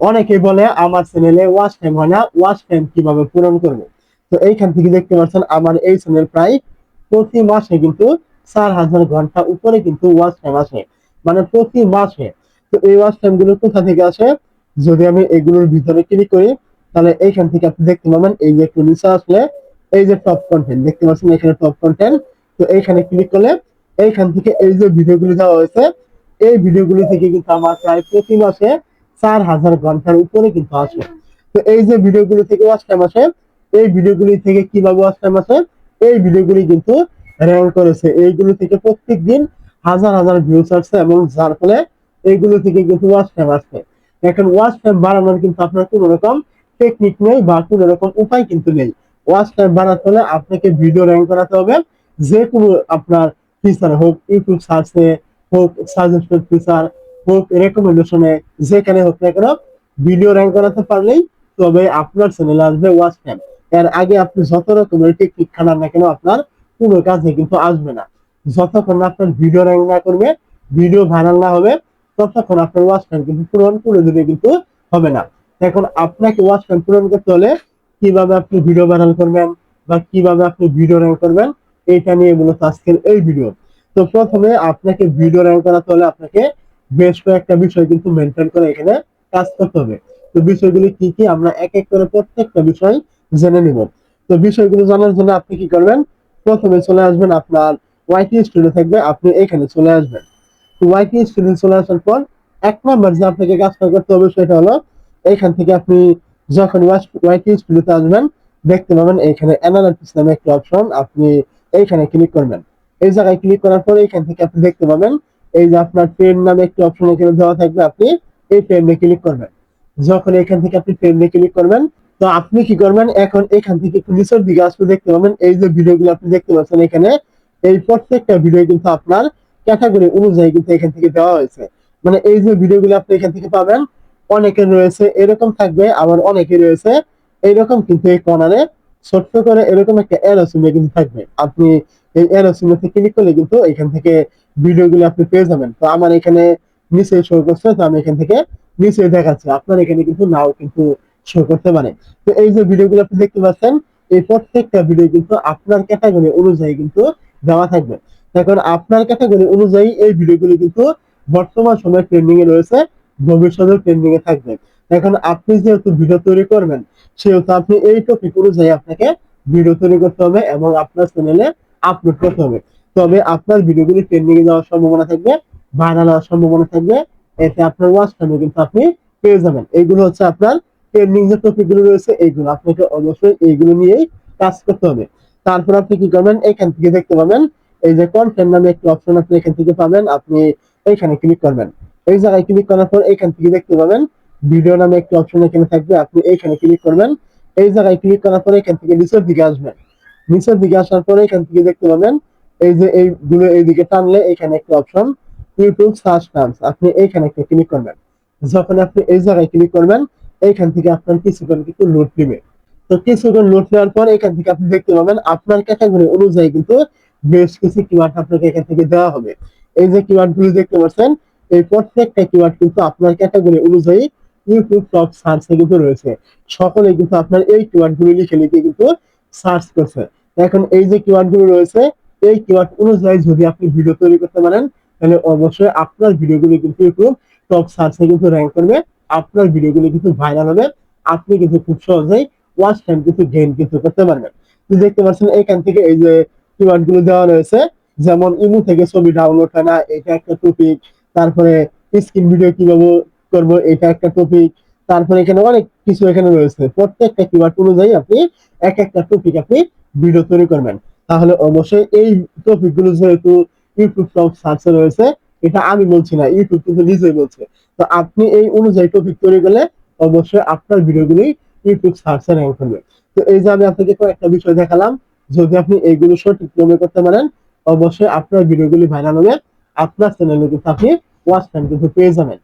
অনেকে বলে আমার চ্যানেলে ওয়াচ টাইম হয় না ওয়াচ টাইম কীভাবে পূরণ করব? তো এইখান থেকে দেখতে পাচ্ছেন আমার এই চ্যানেল প্রায় প্রতি মাসে কিন্তু চার হাজার ঘণ্টা উপরে কিন্তু ওয়াচ টাইম আসে। মানে প্রতি মাসে। তো এই ওয়াচ টাইমগুলো কোথা থেকে আসে? যদি আমি এগুলোর ভিতরে ক্লিক করি, তাহলে এইখান থেকে আপনি দেখতে পাবেন, এই যে একটু নিচে আসলে এই যে টপ কন্টেন্ট দেখতে পাচ্ছেন এখানে টপ কন্টেন্ট তো এইখানে ক্লিক করলে এইখান থেকে এই যে ভিডিওগুলি দেওয়া হয়েছে, এই ভিডিওগুলি থেকে কিন্তু আমার প্রায় প্রতি মাসে চার হাজার ঘণ্টার উপরে কিন্তু আসে তো এই যে ভিডিওগুলি থেকে ওয়াচ টাইম আসে, এই ভিডিওগুলি থেকে কীভাবে ওয়াচ টাইম আসে, এই ভিডিওগুলি কিন্তু র্যাঙ্ক করেছে। এইগুলো থেকে প্রত্যেক দিন হাজার হাজার ভিউস আসছে এবং যার ফলে এইগুলো থেকে কিন্তু ওয়াচ টাইম আসছে এখন ওয়াচ টাইম বাড়ানোর কিন্তু আপনার কোনো রকম টেকনিক নেই বা কোনো রকম উপায় কিন্তু নেই। ওয়াচ টাইম বাড়াতে হলে আপনাকে ভিডিও র্যাঙ্ক করাতে হবে। যে কোনো আপনার ফিচার হোক ইউটিউব সার্চে হোক সাজেস্টেড ফিচার হোক রেকমেন্ডেশনে যেখানে হোক না কেন ভিডিও র্যাঙ্ক করাতে পারলেই তবে আপনার চ্যানেলে আসবে ওয়াচ টাইম এর আগে আপনি যত রকমের টেকনিক খানান না কেন, আপনার কোনো কাজে কিন্তু আসবে না। যতক্ষণ আপনার ভিডিও র্যাঙ্ক না করবে ভিডিও ভাইরাল না হবে, ততক্ষণ আপনার ওয়াচ টাইম কিন্তু পূরণ করে দিলে কিন্তু হবে না। এখন আপনাকে ওয়াচ টাইম পূরণ করতে হলে কীভাবে আপনি ভিডিও ভাইরাল করবেন বা কীভাবে আপনি ভিডিও র্যাঙ্ক করবেন, এটা নিয়ে মূলত আজকের এই ভিডিও তো প্রথমে আপনাকে ভিডিও র্যাঙ্ক করাতে হলে আপনাকে বেশ কয়েকটা বিষয় কিন্তু মেনটেন করে এখানে কাজ করতে হবে। তো বিষয়গুলি কি কি? আমরা এক এক করে প্রত্যেকটা বিষয় জেনে নিব। তো বিষয়গুলো জানার জন্য আপনি কি করবেন? প্রথমে চলে আসবেন আপনার ওয়াইটি স্টুডিও থাকবে, আপনি এখানে চলে আসবেন। তো ওয়াইটি স্টুডিও চলে আসার পর এক নম্বর যে আপনাকে কাজটা করতে হবে সেটা হলো এইখান থেকে আপনি যখন ওয়াইটি স্টুডিওতে আসবেন, দেখতে পাবেন এখানে অ্যানালাইসিস নামে একটা অপশন আপনি এইখানে ক্লিক করবেন। এই জায়গায় ক্লিক করার পর এখান থেকে আপনি দেখতে পাবেন এই যে আপনার ট্রেন নামে একটি অপশন এখানে দেওয়া থাকবে, আপনি এই ট্রেনে ক্লিক করবেন। যখন এখান থেকে আপনি ট্রেনে ক্লিক করবেন, তো আপনি কি করবেন? এখন এখান থেকে একটু নিচের দিকে আসলে দেখতে পাবেন। এই যে ভিডিওগুলো আপনি দেখতে পাচ্ছেন এখানে, এই প্রত্যেকটা ভিডিও কিন্তু আপনার ক্যাটাগরি অনুযায়ী কিন্তু এখান থেকে দেওয়া হয়েছে। মানে এই যে ভিডিওগুলো আপনি এখান থেকে পাবেন অনেকের রয়েছে, এরকম থাকবে, আবার অনেকে রয়েছে এইরকম কিন্তু এই কর্নারে ছোট্ট করে এরকম একটা এরো চিহ্ন কিন্তু থাকবে। আপনি এই এরো চিহ্নতে ক্লিক করলে কিন্তু এখান থেকে ভিডিওগুলো আপনি পেয়ে যাবেন। তো আমার এখানে নিচে শো করছে, তো আমি এখান থেকে নিচে দেখাচ্ছি। আপনার এখানে কিন্তু নাও কিন্তু শো করতে পারে। তো এই যে ভিডিওগুলো আপনি দেখতে পাচ্ছেন, এই প্রত্যেকটা ভিডিও কিন্তু আপনার ক্যাটাগরি অনুযায়ী কিন্তু দেওয়া থাকবে। এখন আপনার ক্যাটাগরি অনুযায়ী এই ভিডিওগুলো কিন্তু বর্তমান সময়ে ট্রেন্ডিং এ রয়েছে ভবিষ্যতে ট্রেন্ডিং এ থাকবে। এখন আপনি যেহেতু ভিডিও তৈরি করবেন, সেহেতু আপনি এই টপিক অনুযায়ী আপনাকে ভিডিও তৈরি করতে হবে এবং আপনার চ্যানেলে আপলোড করতে হবে। তবে আপনার ভিডিওগুলি ট্রেন্ডিং এ যাওয়ার সম্ভাবনা থাকবে ভাইরাল হওয়ার সম্ভাবনা থাকবে, এতে আপনার ওয়াচ টাইম কিন্তু আপনি পেয়ে যাবেন। এইগুলো হচ্ছে আপনার ট্রেন্ডিং যে টপিকগুলো রয়েছে, এইগুলো আপনাকে অবশ্যই এইগুলো নিয়েই কাজ করতে হবে। তারপর আপনি কি করবেন? এখান থেকে দেখতে পাবেন, এই যে কন্টেন্ট নামে একটি অপশন আপনি এখান থেকে পাবেন, আপনি এইখানে ক্লিক করবেন। এই জায়গায় ক্লিক করার পর এখান থেকে দেখতে পাবেন ভিডিও নামে একটি অপশন এখানে থাকবে, আপনি এইখানে ক্লিক করবেন। এই জায়গায় ক্লিক করার পর এখান থেকে নিচের দিকে আসবেন। নিচের দিকে আসার পরে এখান থেকে দেখতে পাবেন এই যে এইগুলো এইদিকে টানলে এখানে একটা অপশন ইউটিউব সার্চ টার্মস আপনি এইখানে একটা ক্লিক করবেন। যখন আপনি এই জায়গায় ক্লিক করবেন, এইখান থেকে আপনার কিছুক্ষণ কিন্তু লোড নেবে। তো কিছুক্ষণ লোড নেওয়ার পর এখান থেকে আপনি দেখতে পাবেন, আপনার ক্যাটাগরি অনুযায়ী কিন্তু বেশ কিছু কিওয়ার্ড আপনাকে এখান থেকে দেওয়া হবে। এই যে কিওয়ার্ডগুলো দেখতে পাচ্ছেন, এই প্রত্যেকটা কিওয়ার্ড কিন্তু আপনার ক্যাটাগরি অনুযায়ী ইউটিউব টপ সার্চে কিন্তু রয়েছে। সকলে কিন্তু আপনার এই কিওয়ার্ডগুলো লিখে লিখে কিন্তু সার্চ করছে। এখন এই যে কিওয়ার্ডগুলো রয়েছে এই কিওয়ার্ড অনুযায়ী যদি আপনি ভিডিও তৈরি করতে পারেন, তাহলে অবশ্যই আপনার ভিডিওগুলো কিন্তু একটু টপ সার্চে কিন্তু র্যাঙ্ক করবে, আপনার ভিডিওগুলো কিন্তু ভাইরাল হবে, আপনি কিন্তু খুব সহজেই ওয়াচ টাইম কিন্তু গেইন কিন্তু করতে পারবেন। দেখতে পাচ্ছেন এখান থেকে এই যে কিওয়ার্ডগুলো দেওয়া রয়েছে, যেমন ইমু থেকে ছবি ডাউনলোড হয় না, এটা একটা টপিক তারপরে স্ক্রিন ভিডিও কীভাবে করব, এটা একটা টপিক তারপরে এখানে অনেক কিছু এখানে রয়েছে। প্রত্যেকটা কিওয়ার্ড অনুযায়ী আপনি এক একটা টপিক আপনি ভিডিও তৈরি করবেন। তাহলে অবশ্যই এই টপিকগুলো যেহেতু ইউটিউব টপ সার্চে রয়েছে, এটা আমি বলছি না ইউটিউব কিন্তু নিজেই বলছে। তো আপনি এই অনুযায়ী টপিক তৈরি করলে অবশ্যই আপনার ভিডিওগুলি ইউটিউব সার্চে র্যাঙ্ক করবে। তো এই যে আমি আপনাকে কয়েকটা বিষয় দেখালাম, যদি আপনি এইগুলো সঠিক নিয়মে করতে পারেন, অবশ্যই আপনার ভিডিওগুলি ভাইরাল হবে, আপনার চ্যানেলে কিন্তু আপনি ওয়াচ টাইম কিন্তু পেয়ে যাবেন।